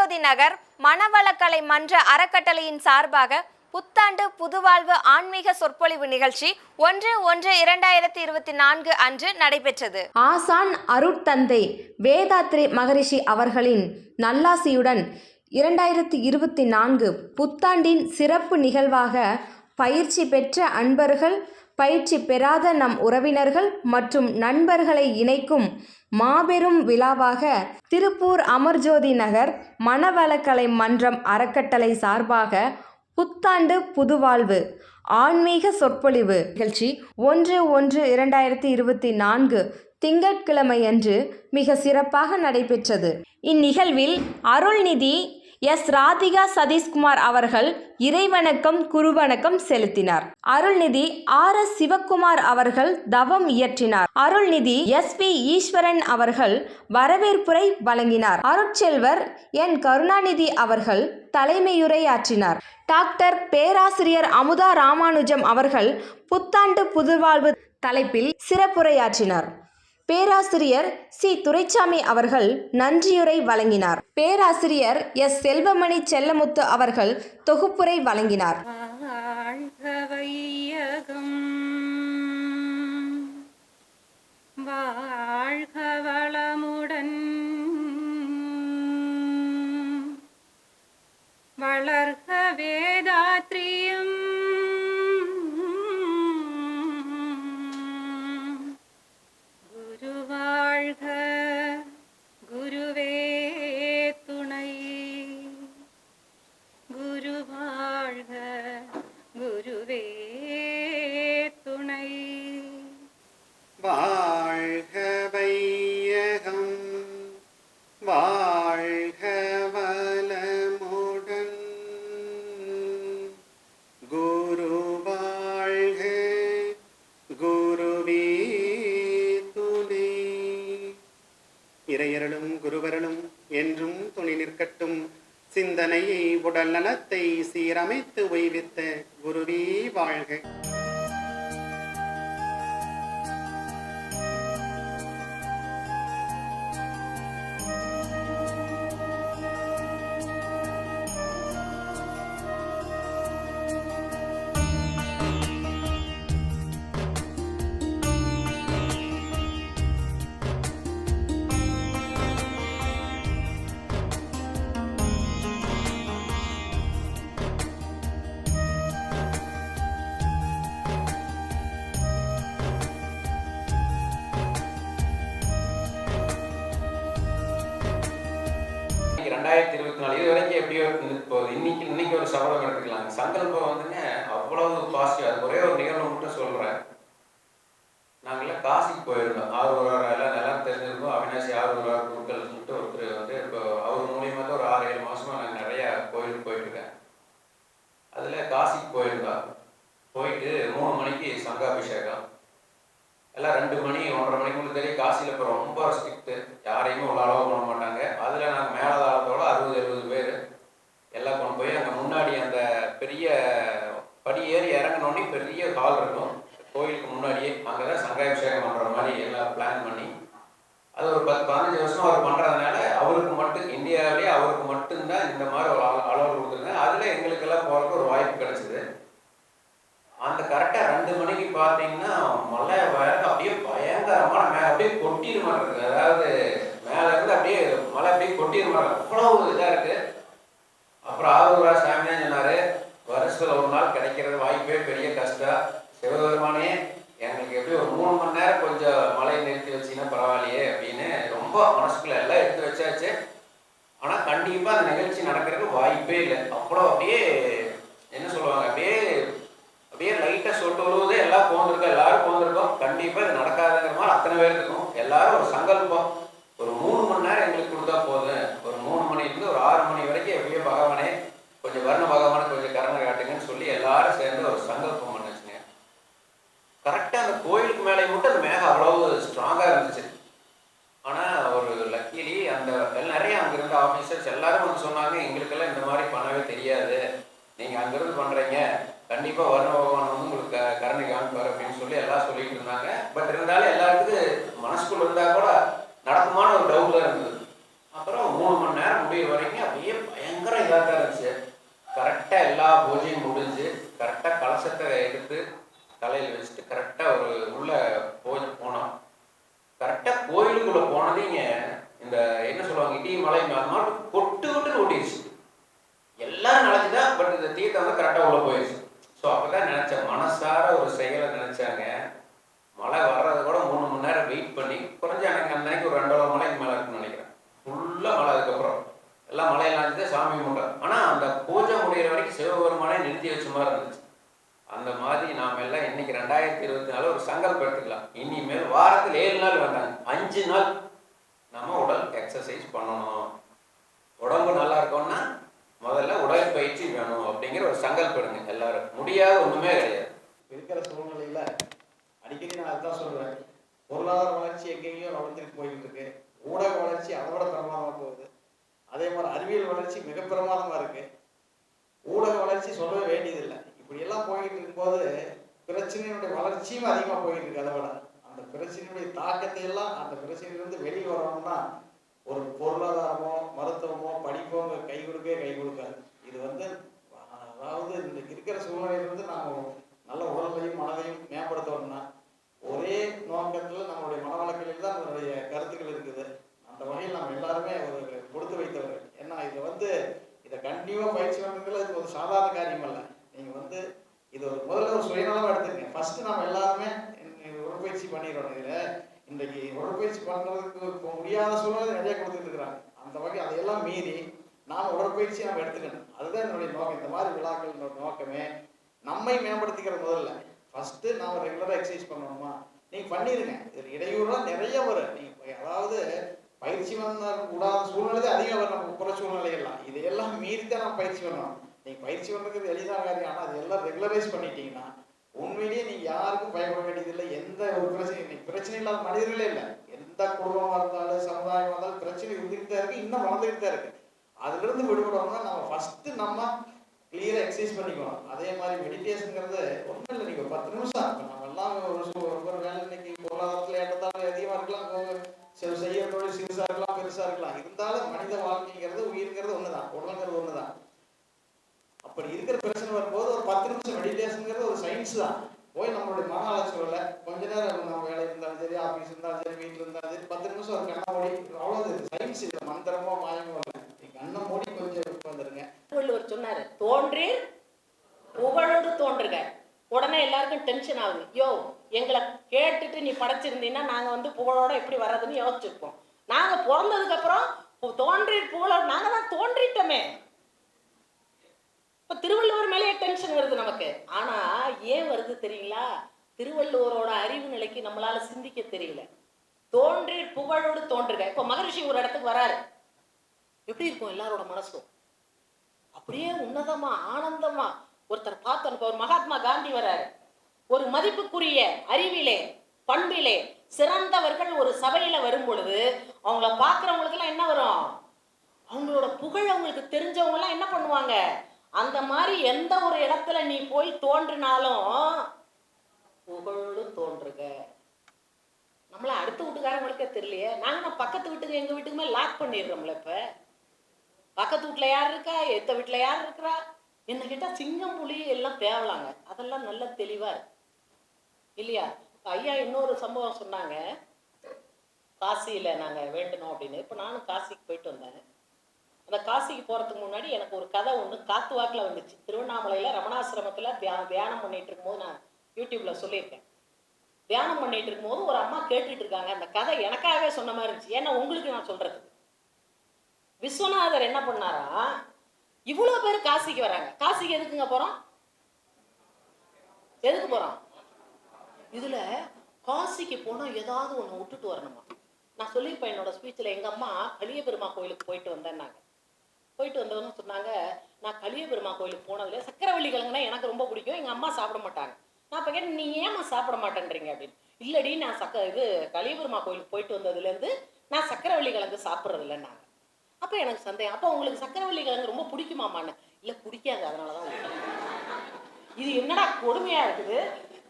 அமர்ஜோதி நகர் மணவளக்கலை மன்ற அறக்கட்டளையின் சார்பாக புத்தாண்டு புதுவாழ்வு ஆன்மீக சொற்பொழிவு நிகழ்ச்சி ஒன்று ஒன்று இரண்டாயிரத்தி இருபத்தி நான்கு அன்று நடைபெற்றது. ஆசான் அருட்தந்தை வேதாத்ரி மகரிஷி அவர்களின் நல்லாசியுடன் இரண்டாயிரத்தி இருபத்தி நான்கு புத்தாண்டின் சிறப்பு நிகழ்வாக பயிற்சி பெற்ற அன்பர்கள் பயிற்சி பெறாத நம் உறவினர்கள் மற்றும் நண்பர்களை இணைக்கும் மாபெரும் விழாவாக திருப்பூர் அமர்ஜோதி நகர் மணவளக்கலை மன்றம் அறக்கட்டளை சார்பாக புத்தாண்டு புதுவாழ்வு ஆன்மீக சொற்பொழிவு நிகழ்ச்சி ஒன்று ஒன்று இரண்டாயிரத்தி இருபத்தி நான்கு திங்கட்கிழமையன்று மிக சிறப்பாக நடைபெற்றது. இந்நிகழ்வில் அருள்நிதி எஸ். ராதிகா சதீஷ்குமார் அவர்கள் இறைவணக்கம் குருவணக்கம் செலுத்தினார். அருள்நிதி ஆர். எஸ். சிவக்குமார் அவர்கள் தவம் இயற்றினார். அருள்நிதி எஸ். பி. ஈஸ்வரன் அவர்கள் வரவேற்புரை வழங்கினார். அருட்செல்வர் என். கருணாநிதி அவர்கள் தலைமையுரையாற்றினார். டாக்டர் பேராசிரியர் அமுதா ராமானுஜம் அவர்கள் புத்தாண்டு புதுவாழ்வு தலைப்பில் சிறப்புரையாற்றினார். பேராசிரியர் சி. துரைசாமி அவர்கள் நன்றியுரை வழங்கினார். பேராசிரியர் எஸ். செல்வமணி செல்லமுத்து அவர்கள் தொகுப்புரை வழங்கினார். வாழ்க வளமுடன் வளர்க வேதாத்ரியம் இறையருளும் குருவருளும் என்றும் துணி நிற்கட்டும். சிந்தனையை உடல் நலத்தை சீரமைத்து ஓய்வித்த குருவே வாழ்க. நாள் இது வரைக்கும் எப்படியோ இப்போ இன்னைக்கு இன்னைக்கு ஒரு சபலம் எடுத்துக்கலாம் சங்கல்பம் வந்துங்க அவ்வளவு பாசிட்டிவ் அது ஒரே ஒரு நிகழ்வு மட்டும் சொல்றேன். நாங்களாம் காசிக்கு போயிருந்தோம். ஆரூரார் எல்லாம் நல்லா தெரிஞ்சிருந்தோம் அவினாசி ஆரூரார் குருக்கள் சொல்லிட்டு ஒருத்தர் வந்து இப்போ அவர் மூலியமாக தான் ஒரு ஆறு ஏழு மாசமா நாங்கள் நிறைய கோயிலுக்கு போயிட்டு இருக்கேன். அதுல காசிக்கு போயிருந்தோம். போயிட்டு மூணு மணிக்கு சங்காபிஷேகம். எல்லாம் ரெண்டு மணி ஒன்றரை மணிக்குள்ள தெரியும் காசியில் இப்போ ரொம்ப ஸ்ட்ரிக்ட்டு யாரையுமே உள்ள அளவு பண்ண மாட்டாங்க. அதில் நாங்கள் மேலதாளத்தோட அறுபது எழுபது பேர் எல்லாம் கொண்டு போய் அங்கே முன்னாடி அந்த பெரிய படி ஏறி இறங்கினோடனே பெரிய ஹால் இருக்கும். கோயிலுக்கு முன்னாடியே அங்கே தான் சங்காபிஷேகம் பண்ணுற மாதிரி எல்லாம் பிளான் பண்ணி அது ஒரு பத்து பதினஞ்சு வருஷம் அவர் பண்ணுறதுனால அவருக்கு மட்டும் இந்தியாவிலேயே அவருக்கு மட்டும்தான் இந்த மாதிரி ஒரு அளவு கொடுத்துருங்க அதில் எங்களுக்கெல்லாம் போகிறதுக்கு ஒரு வாய்ப்பு கிடச்சிது. அந்த கரெக்டாக ரெண்டு மணிக்கு பார்த்தீங்கன்னா மழை வயது அப்படியே பயங்கரமான மேலே அப்படியே கொட்டிடு மாட்டேங்குது அதாவது மேலே இருந்து அப்படியே மழை அப்படியே கொட்டிடு மாட்டிருக்கு அவ்வளோ இதாக இருக்குது அப்புறம் ஆரூரா சாமி சொன்னார். வருஷத்தில் ஒரு நாள் கிடைக்கிறது வாய்ப்பே பெரிய கஷ்டம். சிவபெருமானே எங்களுக்கு எப்படி ஒரு மூணு மணி நேரம் கொஞ்சம் மழையை நிறுத்தி வச்சீங்கன்னா பரவாயில்லையே அப்படின்னு ரொம்ப மனசுக்குள்ள எல்லாம் எடுத்து வச்சாச்சு. ஆனால் கண்டிப்பாக அந்த நிகழ்ச்சி நடக்கிறதுக்கு வாய்ப்பே இல்லை. அவ்வளோ அப்படியே என்ன சொல்லுவாங்க அப்படியே அப்படியே லைட்டாக சொட்டு விழுவுது எல்லாம் போந்திருக்கோம் எல்லாரும் போந்திருக்கோம் கண்டிப்பாக இது நடக்காதுங்கிற மாதிரி அத்தனை பேருக்கும் எல்லாரும் ஒரு சங்கல்பம். ஒரு மூணு மணி நேரம் எங்களுக்கு கொடுத்தா போதும். ஒரு கரெக்டாக கலசத்தை எடுத்து தலையில் வச்சுட்டு எடுத்துக்கலாம். இனிமேல் வாரத்தில் ஏழு நாள் வேண்டாங்க அஞ்சு நாள் நம்ம உடல் எக்ஸசைஸ் பண்ணணும். உடம்பு நல்லா இருக்கணும்னா முதல்ல உடற்பயிற்சி வேணும் அப்படிங்கிற ஒரு சங்கல்பம் எடுங்க எல்லாரும். முடியாத ஒண்ணுமே கிடையாது. இருக்கிற சூழ்நிலையில அடிக்கடி நான் அதான் சொல்றேன் பொருளாதார வளர்ச்சி எங்கெங்கேயோ வளர்ந்துட்டு போயிட்டு இருக்கு. ஊடக வளர்ச்சி அதை விட பிரமாதமா போகுது. அதே மாதிரி அறிவியல் வளர்ச்சி மிக பிரமாதமா இருக்கு. ஊடக வளர்ச்சி சொல்லவே வேண்டியதில்லை. இப்படி எல்லாம் போயிட்டு இருக்கும்போது பிரச்சனையினுடைய வளர்ச்சியும் அதிகமாக போயிட்டு இருக்கு அதை விட அந்த பிரச்சனையுடைய தாக்கத்தை எல்லாம் அந்த பிரச்சனையிலிருந்து வெளியே வரணும்னா ஒரு பொருளாதாரமோ மருத்துவமோ படிப்போ இங்க கை கொடுக்கவே கை கொடுக்காது இது வந்து அதாவது இன்னைக்கு இருக்கிற சூழ்நிலையிலிருந்து நாம நல்ல உடலையும் மனதையும் மேம்படுத்தணும்னா ஒரே நோக்கத்துல நம்மளுடைய மனவளக்கலில் தான் நம்மளுடைய கருத்துக்கள் இருக்குது அந்த வகையில் நம்ம எல்லாருமே ஒரு கொடுத்து வைத்தவர்கள் ஏன்னா இது வந்து இதை கண்டினியூவா பயிற்சி பண்ணுறதுல இது ஒரு சாதாரண காரியம் அல்ல நீங்க வந்து இது ஒரு முதல்ல ஒரு சுயநலமா எடுத்துக்கங்க ஃபர்ஸ்ட் நம்ம எல்லாருமே இந்த உடற்பயிற்சி பண்ணிடுறோம் இதில். இன்றைக்கு உடற்பயிற்சி பண்ணுறதுக்கு இப்போ முடியாத சூழ்நிலை நிறைய கொடுத்துட்டு இருக்கிறாங்க அந்த வகை அதையெல்லாம் மீறி நாம் உடற்பயிற்சி நம்ம எடுத்துக்கணும். அதுதான் என்னுடைய நோக்கம். இந்த மாதிரி விழாக்களோட நோக்கமே நம்மை மேம்படுத்திக்கிற முதல்ல. ஃபஸ்ட்டு நாம் ரெகுலராக எக்ஸசைஸ் பண்ணணுமா? நீங்கள் பண்ணிடுங்க இதில் இடையூறுலாம் நிறைய வரும். நீங்கள் அதாவது பயிற்சி வந்த கூடாத சூழ்நிலை அதிகம் வரும். நம்ம புற சூழ்நிலையெல்லாம் இதையெல்லாம் மீறி தான் நம்ம பயிற்சி பண்ணணும். நீங்கள் பயிற்சி பண்ணுறதுக்கு எளிதான காரியம். ஆனால் அது எல்லாம் ரெகுலரைஸ் பண்ணிட்டீங்கன்னா உண்மையிலேயே நீ யாருக்கும் பயப்பட வேண்டியதில்லை. எந்த ஒரு பிரச்சனை இன்னைக்கு பிரச்சனை இல்லாத மனிதர்களே இல்லை. எந்த குடும்பமா இருந்தாலும் சமுதாயமா இருந்தாலும் பிரச்சனை இருந்துகிட்டு தான் இருக்கு. இன்னும் வளர்ந்துகிட்டு தான் இருக்கு. அதுல இருந்து விடுபடணும்னா நம்ம ஃபர்ஸ்ட் நம்ம கிளியரா எக்ஸசைஸ் பண்ணிக்கணும். அதே மாதிரி மெடிடேஷனுங்கிறது ஒன்றும் இல்லை. நீங்க ஒரு பத்து நிமிஷம். நம்ம எல்லாம் ஒரு ஒரு வேலை இன்னைக்கு பொருளாதாரத்துல ஏற்றத்தாலும் அதிகமா இருக்கலாம். கோ- தொழில் சிறுசா இருக்கலாம் பெருசா இருக்கலாம். இருந்தாலும் மனித வாழ்க்கைங்கிறது உயிருங்கிறது ஒண்ணுதான். உடலுங்கிறது ஒண்ணுதான். அப்படி இருக்கிற பிரச்சனை வரும்போது ஒரு பத்து நிமிஷம் மெடிடேஷனுங்கிறது ஒரு சயின்ஸ் தான். போய் நம்மளுடைய மன அலட்சியம்ல கொஞ்ச நேரம் நம்ம வேலை இருந்தாலும் சரி ஆஃபீஸ் இருந்தாலும் சரி வீட்டில் இருந்தாலும் சரி பத்து நிமிஷம் ஒரு கண்ணை மூடி அவ்வளவு சயின்ஸ் இல்லை. மந்திரமோ மாயமோ இல்லை. கண்ணை மூடி கொஞ்சம் உட்காந்துருங்க திருவள்ளுவர் சொன்னாரு தோன்றீர் புகழோடு தோன்றுக. உடனே எல்லாருக்கும் டென்ஷன் ஆகுது. யோ எங்களை கேட்டுட்டு நீ படைச்சிருந்தீங்கன்னா நாங்கள் வந்து புகழோட எப்படி வர்றதுன்னு யோசிச்சிருப்போம். நாங்கள் பிறந்ததுக்கப்புறம் தோன்றி புகழோட நாங்கள் தான் தோன்றிட்டோமே. இப்ப திருவள்ளுவர் மேலேயே டென்ஷன் வருது நமக்கு. ஆனா ஏன் வருது தெரியுங்களா? திருவள்ளுவரோட அறிவு நிலைக்கு நம்மளால சிந்திக்க தெரியல. தோன்றி புகழோடு தோன்றுக. இப்ப மகரிஷி ஒரு இடத்துக்கு வராரு. எப்படி இருக்கும் எல்லாரோட மனசும்? அப்படியே உன்னதமா ஆனந்தமா. ஒருத்தர் பார்த்தோம் ஒரு மகாத்மா காந்தி வராரு. ஒரு மதிப்புக்குரிய அறிவிலே பண்பிலே சிறந்தவர்கள் ஒரு சபையில வரும் பொழுது அவங்கள பாக்குறவங்களுக்கு எல்லாம் என்ன வரும்? அவங்களோட புகழ் அவங்களுக்கு தெரிஞ்சவங்க எல்லாம் என்ன பண்ணுவாங்க? அந்த மாதிரி எந்த ஒரு இடத்துல நீ போய் தோன்றினாலும் புகழோடு தோன்றுக. நம்மள அடுத்த வீட்டுக்காரங்களுக்கே தெரியலையே. நாங்க பக்கத்து வீட்டுக்கு எங்க வீட்டுக்குமே லாக் பண்ணிடுறோம்ல இப்ப? பக்கத்து வீட்டுல யார் இருக்கா? எத்த வீட்டுல யார் இருக்கிறா? என்ன கேட்டா சிங்கம் புலி எல்லாம் தேவலாங்க. அதெல்லாம் நல்ல தெளிவா இருக்கு. இல்லையா? ஐயா இன்னொரு சம்பவம் சொன்னாங்க. காசியில நாங்க வேண்டணும் அப்படின்னு. இப்ப நானும் காசிக்கு போயிட்டு வந்தேன். அந்த காசிக்கு போறதுக்கு முன்னாடி எனக்கு ஒரு கதை ஒன்று காத்து வாக்கில் வந்துச்சு. திருவண்ணாமலையில ரமணாசிரமத்துல தியா- தியானம் பண்ணிட்டு இருக்கும்போது நான் யூடியூப்ல சொல்லியிருக்கேன். தியானம் பண்ணிட்டு இருக்கும்போது ஒரு அம்மா கேட்டுட்டு இருக்காங்க. அந்த கதை எனக்காகவே சொன்ன மாதிரி இருந்துச்சு. ஏன்னா உங்களுக்கு நான் சொல்றது. விஸ்வநாதர் என்ன பண்ணாரா? இவ்வளோ பேர் காசிக்கு வராங்க. காசிக்கு எதுக்குங்க போறோம்? எதுக்கு போறோம்? இதுல காசிக்கு போனால் ஏதாவது ஒண்ணு விட்டுட்டு வரணுமா? நான் சொல்லியிருப்பேன் என்னோட ஸ்பீச்சில் எங்க அம்மா கலிய பெருமா கோயிலுக்கு போயிட்டு வந்தேன்னாங்க. போயிட்டு வந்தவங்க சொன்னாங்க நான் கலிய பெருமா கோயிலுக்கு போனதுல சக்கரவள்ளி கிழங்குனா எனக்கு ரொம்ப பிடிக்கும் எங்கள் அம்மா சாப்பிட மாட்டாங்க. நான் இப்போ கேட்டேன் நீ ஏமா சாப்பிட மாட்டேன்றீங்க? அப்படின்னு. இல்லடி நான் சக்க இது கலியபெருமா கோயிலுக்கு போயிட்டு வந்ததுலேருந்து நான் சக்கரவள்ளி கிழங்கு சாப்பிட்றது இல்லைன்னாங்க எனக்கு சந்தேகம். அப்போ உங்களுக்கு சக்கரவள்ளி கிழங்கு ரொம்ப பிடிக்குமாமான்னு இல்லை பிடிக்காது அதனால தான் இது என்னடா கொடுமையாக இருக்குது?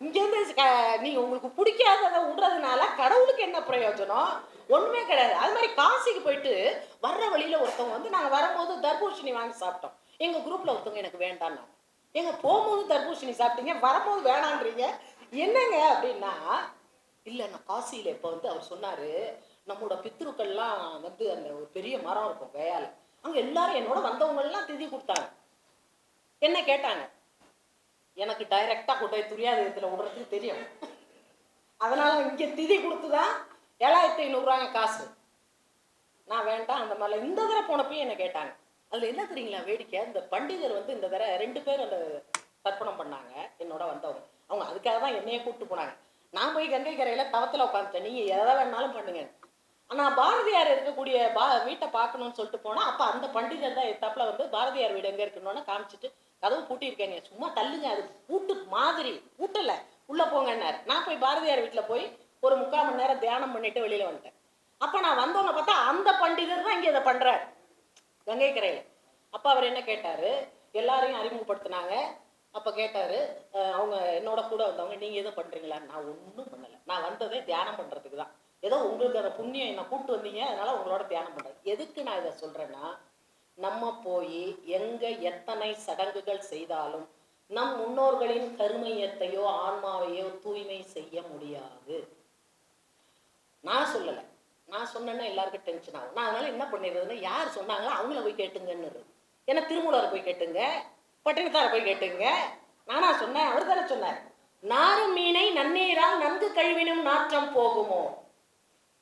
இங்கேருந்து க- உங்களுக்கு பிடிக்காததை விடுறதுனால கடவுளுக்கு என்ன பிரயோஜனம்? ஒன்றுமே கிடையாது. அது மாதிரி காசிக்கு போயிட்டு வர்ற வழியில் ஒருத்தவங்க வந்து நாங்கள் வரும்போது தர்பூசணி வாங்கி சாப்பிட்டோம். எங்கள் குரூப்பில் ஒருத்தவங்க எனக்கு வேண்டாம்னா எங்கள் போகும்போது தர்பூசணி சாப்பிட்டீங்க வரும்போது வேணான்றீங்க. என்னங்க அப்படின்னா இல்லை நான் காசியில் இப்போ வந்து அவர் சொன்னார் நம்மளோட பித்ருக்கள்லாம் வந்து அந்த ஒரு பெரிய மரம் இருக்கும் கயால அங்கே எல்லாரும் என்னோட வந்தவங்கள்லாம் திதி கொடுத்தாங்க. என்ன கேட்டாங்க? எனக்கு டைரக்டா கொண்டு போய் துரியாதயத்துல விடுறதுக்கு தெரியும். அதனால இங்க திதி கொடுத்துதான் ஏழாயிரத்தி ஐநூறுரூவாங்க காசு. நான் வேண்டாம் அந்த மாதிரிலாம். இந்த தடவை போனப்பயும் என்ன கேட்டாங்க. அதுல என்ன தெரியுங்களா வேடிக்கை? இந்த பண்டிதர் வந்து இந்த தடவை ரெண்டு பேர் அந்த தர்ப்பணம் பண்ணாங்க என்னோட வந்தவங்க. அவங்க அதுக்காக தான் என்னையே கூப்பிட்டு போனாங்க. நான் போய் கங்கை கரையில் தவத்தில் உட்காந்துட்டேன் நீங்கள் எதை வேணாலும் பண்ணுங்க. ஆனால் பாரதியார் இருக்கக்கூடிய பா வீட்டை பார்க்கணும்னு சொல்லிட்டு போனால் அப்போ அந்த பண்டிதர் தான் எத்தாப்புல வந்து பாரதியார் வீடு எங்கே இருக்கணும்னு காமிச்சிட்டு கதவு பூட்டியிருக்கேங்க சும்மா தள்ளுங்க அது பூட்டு மாதிரி பூட்டலை. உள்ளே போங்கன்னாரு. நான் போய் பாரதியார் வீட்டில் போய் ஒரு முக்கால் மணி நேரம் தியானம் பண்ணிட்டு வெளியில் வந்துட்டேன். அப்போ நான் வந்தவங்க பார்த்தா அந்த பண்டிதர் தான் இங்கே இதை பண்ணுறாரு கங்கை கரையில். அப்போ அவர் என்ன கேட்டார்? எல்லாரையும் அறிமுகப்படுத்தினாங்க. அப்போ கேட்டார் அவங்க என்னோட கூட வந்தவங்க நீங்கள் எதுவும் பண்ணுறீங்களா நான் ஒன்றும் பண்ணலை. நான் வந்ததே தியானம் பண்ணுறதுக்கு தான். ஏதோ உங்களுக்கு அந்த புண்ணியம் என்னை கூப்பிட்டு வந்தீங்க அதனால் உங்களோட தியானம் பண்ணுறேன் எதுக்கு நான் இதை சொல்கிறேன்னா நம்ம போய் எங்கே எத்தனை சடங்குகள் செய்தாலும் நம் முன்னோர்களின் கருமையத்தையோ ஆன்மாவையோ தூய்மை செய்ய முடியாது. நான் சொல்லலை. நான் சொன்னேன்னா எல்லாருக்கும் டென்ஷன் ஆகும். நான் அதனால என்ன பண்ணிடுறதுன்னா யார் சொன்னாங்களோ அவங்கள போய் கேட்டுங்கன்னு ஏன்னா திருமூலரை போய் கேட்டுங்க? பட்டினத்தாரை போய் கேட்டுங்க? நானா சொன்னேன் அவர் தானே சொன்னார். நாரும் மீனை நன்னீரால் நன்கு கழுவினும் நாற்றம் போகுமோ?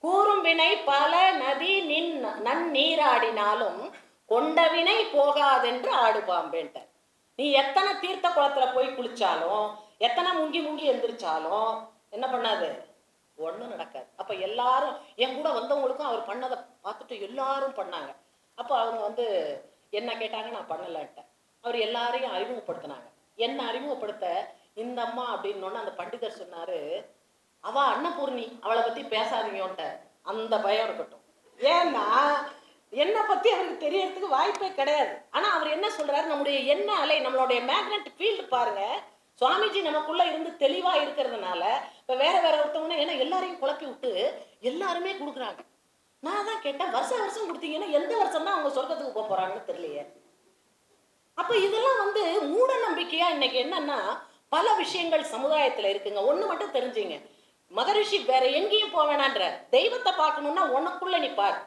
கூறும் வினை பல நதி நின் நன்னீராடினாலும் கொண்டவினை போகாதென்று ஆடு பாம்பேன்ட்டார் நீ எத்தனை தீர்த்த குளத்துல போய் குளிச்சாலும் எத்தனை முங்கி முங்கி எந்திரிச்சாலும் என்ன பண்ணாது? ஒன்றும் நடக்காது. அப்போ எல்லாரும் என் கூட வந்தவங்களுக்கும் அவர் பண்ணதை பார்த்துட்டு எல்லாரும் பண்ணாங்க. அப்போ அவங்க வந்து என்ன கேட்டாங்க? நான் பண்ணலன்ட்டேன் அவர் எல்லாரையும் அறிமுகப்படுத்தினாங்க. என்ன அறிமுகப்படுத்த? இந்த அம்மா அப்படின்னோன்னு அந்த பண்டிதர் சொன்னாரு அவ அன்னபூர்ணி அவளை பத்தி பேசாதீங்கன்ட்ட அந்த பயம் இருக்கட்டும். ஏன்னா என்னை பற்றி அவருக்கு தெரியறதுக்கு வாய்ப்பே கிடையாது. ஆனால் அவர் என்ன சொல்கிறாரு நம்முடைய எண்ண அலை நம்மளுடைய மேக்னெட் ஃபீல்டு பாருங்க. சுவாமிஜி நமக்குள்ளே இருந்து தெளிவாக இருக்கிறதுனால இப்போ வேற வேற ஒருத்தவங்க ஏன்னா எல்லாரையும் குழப்பி விட்டு எல்லாருமே கொடுக்குறாங்க. நான் தான் கேட்டேன் வருஷம் வருஷம் கொடுத்தீங்கன்னா எந்த வருஷம் தான் அவங்க சொர்க்கத்துக்கு போக போறாங்கன்னு தெரியலையே. அப்போ இதெல்லாம் வந்து மூட நம்பிக்கையாக இன்னைக்கு என்னன்னா பல விஷயங்கள் சமுதாயத்தில் இருக்குங்க. ஒன்று மட்டும் தெரிஞ்சுங்க. மகரிஷி வேற எங்கேயும் போவேணான்ற தெய்வத்தை பார்க்கணும்னா உனக்குள்ள நீ பார்.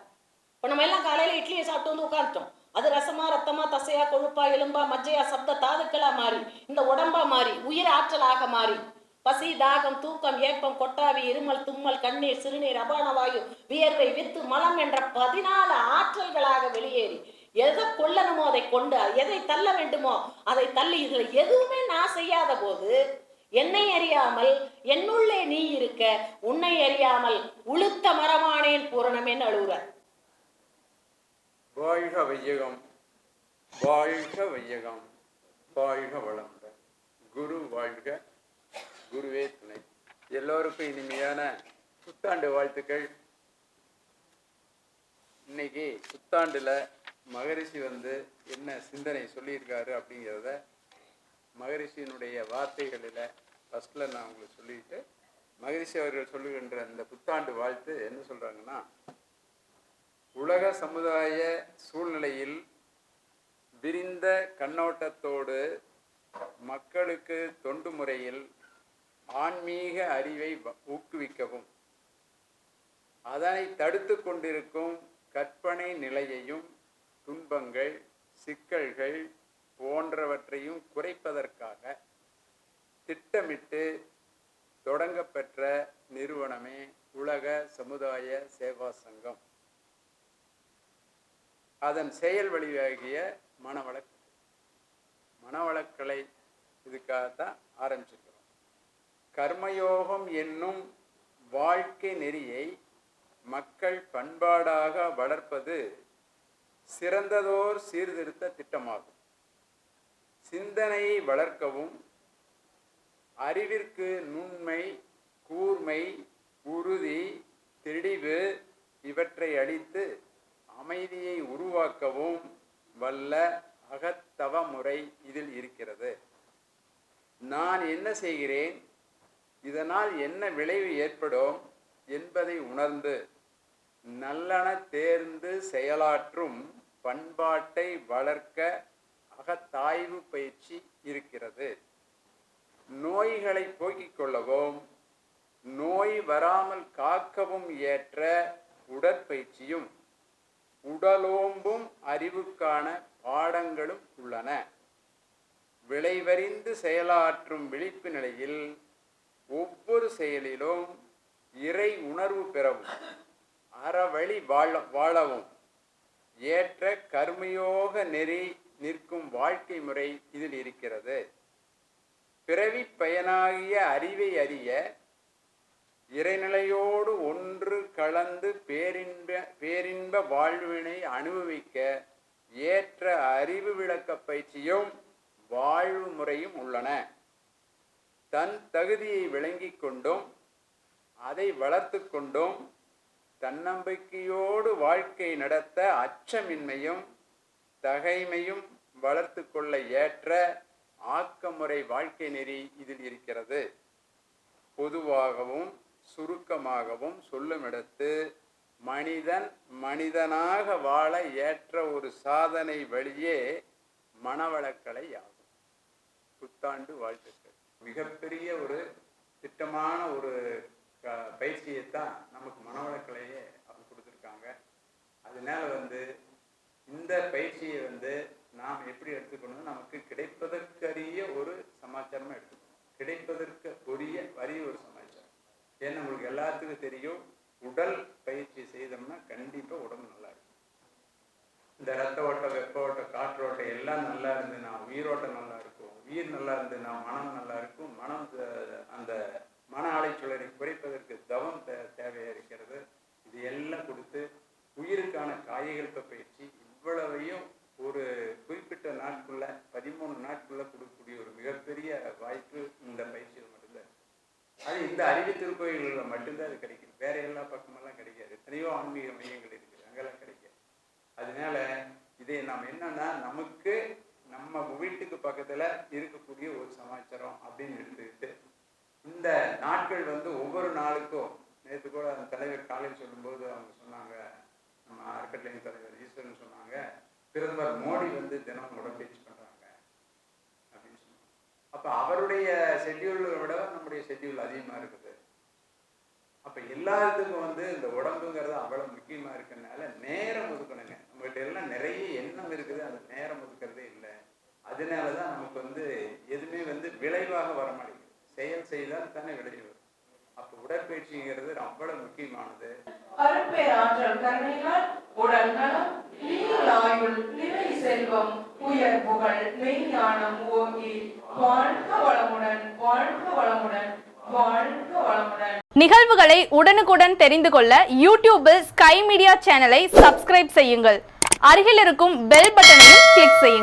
இப்போ நம்ம எல்லாம் காலையில் இட்லியை சாப்பிட்டு வந்து உட்காந்துட்டோம் அது ரசமா ரத்தமா தசையா கொழுப்பா எலும்பா மஜ்ஜையா சப்த தாதுக்களா மாறி இந்த உடம்பா மாறி உயிர் ஆற்றலாக மாறி பசி தாகம் தூக்கம் ஏப்பம் கொட்டாவி இருமல் தும்மல் கண்ணீர் சிறுநீர் அபான வாயு வியர்வை வித்து மலம் என்ற பதினாலு ஆற்றல்களாக வெளியேறி எதை கொல்லணுமோ அதை கொண்டு எதை தள்ள வேண்டுமோ அதை தள்ளி இதுல எதுவுமே நான் செய்யாத போது என்னை அறியாமல் என்னுள்ளே நீ இருக்க உன்னை அறியாமல் உளுத்த மரமானேன் பூரணமேன்னு அழுகுறார். வாழ்க வையகம் வாழ்க வையகம் வாழ்க வளமுடன் குரு வாழ்க குருவே துணை. எல்லோருக்கும் இனிமையான புத்தாண்டு வாழ்த்துக்கள். இன்னைக்கு புத்தாண்டுல மகரிஷி வந்து என்ன சிந்தனை சொல்லியிருக்காரு அப்படிங்கிறத மகரிஷியினுடைய வார்த்தைகளில் ஃபஸ்ட்டில் நான் உங்களுக்கு சொல்லிட்டு மகரிஷி அவர்கள் சொல்லுகின்ற அந்த புத்தாண்டு வாழ்த்து என்ன சொல்கிறாங்கன்னா உலக சமுதாய சூழ்நிலையில் விரிந்த கண்ணோட்டத்தோடு மக்களுக்கு தொண்டு முறையில் ஆன்மீக அறிவை வ- ஊக்குவிக்கவும். அதனை தடுத்து கொண்டிருக்கும் கற்பனை நிலையையும் துன்பங்கள் சிக்கல்கள் போன்றவற்றையும் குறைப்பதற்காக திட்டமிட்டு தொடங்கப்பெற்ற நிறுவனமே உலக சமுதாய சேவா சங்கம். அதன் செயல் வழியாகிய மனவளக் மனவளக்கலை இதுக்காகத்தான் ஆரம்பிச்சிருக்கிறோம். கர்மயோகம் என்னும் வாழ்க்கை நெறியை மக்கள் பண்பாடாக வளர்ப்பது சிறந்ததோர் சீர்திருத்த திட்டமாகும். சிந்தனையை வளர்க்கவும் அறிவிற்கு நுண்மை கூர்மை உறுதி தெளிவு இவற்றை அளித்து அமைதியை உருவாக்கவும் வல்ல அகத்தவ முறை இதில் இருக்கிறது. நான் என்ன செய்கிறேன்? இதனால் என்ன விளைவு ஏற்படும் என்பதை உணர்ந்து நல்லன தேர்ந்து செயலாற்றும் பண்பாட்டை வளர்க்க அகத்தாய்வு பயிற்சி இருக்கிறது. நோய்களை போக்கிக் கொள்ளவும் நோய் வராமல் காக்கவும் ஏற்ற உடற்பயிற்சியும் உடலோம்பும் அறிவுக்கான பாடங்களும் உள்ளன. விளைவறிந்து செயலாற்றும் விழிப்பு நிலையில் ஒவ்வொரு செயலிலும் இறை உணர்வு பெறவும் அறவழி வாழ வாழவும் ஏற்ற கர்மயோக நெறி நிற்கும் வாழ்க்கை முறை இதில் இருக்கிறது. பிறவி பயனாகிய அறிவை அறிய இறைநிலையோடு ஒன்று கலந்து பேரின்ப பேரின்ப வாழ்வினை அனுபவிக்க ஏற்ற அறிவு விளக்க பயிற்சியும் வாழ்வு முறையும் உள்ளன. தன் தகுதியை விளங்கிக் கொண்டும் அதை வளர்த்து கொண்டும் தன்னம்பிக்கையோடு வாழ்க்கை நடத்த அச்சமின்மையும் தகைமையும் வளர்த்து கொள்ள ஏற்ற ஆக்கமுறை வாழ்க்கை நெறி இதில் இருக்கிறது. பொதுவாகவும் சுருக்கமாகவும் சொல்லுமிடத்து மனிதன் மனிதனாக வாழ ஏற்ற ஒரு சாதனை வழியே மனவளக்கலை ஆகும். புத்தாண்டு வாழ்த்துக்கள். மிகப்பெரிய ஒரு திட்டமான ஒரு க- பயிற்சியைத்தான் நமக்கு மனவளக்கலையே அவங்க கொடுத்துருக்காங்க. அதனால வந்து இந்த பயிற்சியை வந்து நாம் எப்படி எடுத்துக்கணும் நமக்கு கிடைப்பதற்கரிய ஒரு சமாச்சாரமா எடுத்துக்கணும் கிடைப்பதற்கு உரிய வரிய ஒரு சமாச்சாரம் ஏன்னா உங்களுக்கு எல்லாத்துக்கும் தெரியும் உடல் பயிற்சி செய்தோம்னா கண்டிப்பா உடம்பு நல்லா இருக்கும். இந்த ரத்த ஓட்டம் வெப்ப ஓட்டம் காற்று ஓட்டம் எல்லாம் நல்லா இருந்ததுன்னா உயிரோட்டம் நல்லா இருக்கும். உயிர் நல்லா இருந்ததுன்னா மனம் நல்லா இருக்கும் மனம் த- அந்த மன ஆலைச்சுழலை குறைப்பதற்கு தவம் தே- தேவையா இருக்கிறது இது எல்லாம் கொடுத்து உயிருக்கான காயகல்ப பயிற்சி இவ்வளவையும் ஒரு குறிப்பிட்ட நாட்குள்ள பதிமூணு நாட்குள்ள கொடுக்கக்கூடிய ஒரு மிகப்பெரிய வாய்ப்பு இந்த பயிற்சியில் மட்டும்தான் இருக்கு. அது இந்த கோயில்களில் மட்டும்தான் அது கிடைக்கும் வேற எல்லா பக்கமெல்லாம் கிடைக்காது. எத்தனையோ ஆன்மீக மையங்கள் இருக்குது அங்கெல்லாம் கிடைக்காது. அதனால இதை நாம் என்னன்னா நமக்கு நம்ம வீட்டுக்கு பக்கத்துல இருக்கக்கூடிய ஒரு சமாச்சாரம் அப்படின்னு எடுத்துக்கிட்டு இந்த நாட்கள் வந்து ஒவ்வொரு நாளுக்கும் நேற்று கூட அந்த தலைவர் காலையில் சொல்லும்போது அவங்க சொன்னாங்க நம்ம அறக்கட்டளை தலைவர் ஈஸ்வரன் சொன்னாங்க பிரதமர் மோடி வந்து தினம் பேச்சு பண்றாங்க அப்படின்னு சொன்னாங்க. அப்ப அவருடைய ஷெட்யூலை விட நம்முடைய ஷெட்யூல் அதிகமா இருக்குது. அப்ப எல்லாத்துக்கும் வந்து இந்த உடம்புங்கிறது அவ்வளவு முக்கியமா இருக்கறனால நேரம் ஒதுக்கணுங்க. நம்மகிட்ட எல்லாம் நிறைய எண்ணம் இருக்குது அந்த நேரம் ஒதுக்கிறதே இல்லை. அதனாலதான் நமக்கு வந்து எதுவுமே வந்து விளைவாக வர மாட்டேங்குது செயல் செய்தால் தானே விளைவு. வரும் அப்ப உடற்பயிற்சிங்கிறது அவ்வளவு முக்கியமானது. உடல் செல்வம் உயர் புகழ் மெய்ஞானம் ஓங்கி வளமுடன் வாழ்க வளமுடன் வாழ்க வளமுடன். நிகழ்வுகளை உடனுக்குடன் தெரிந்து கொள்ள யூடியூபில் ஸ்கை மீடியா சேனலை சப்ஸ்கிரைப் செய்யுங்கள். அருகில் இருக்கும் பெல் பட்டனையும் கிளிக் செய்யுங்கள்.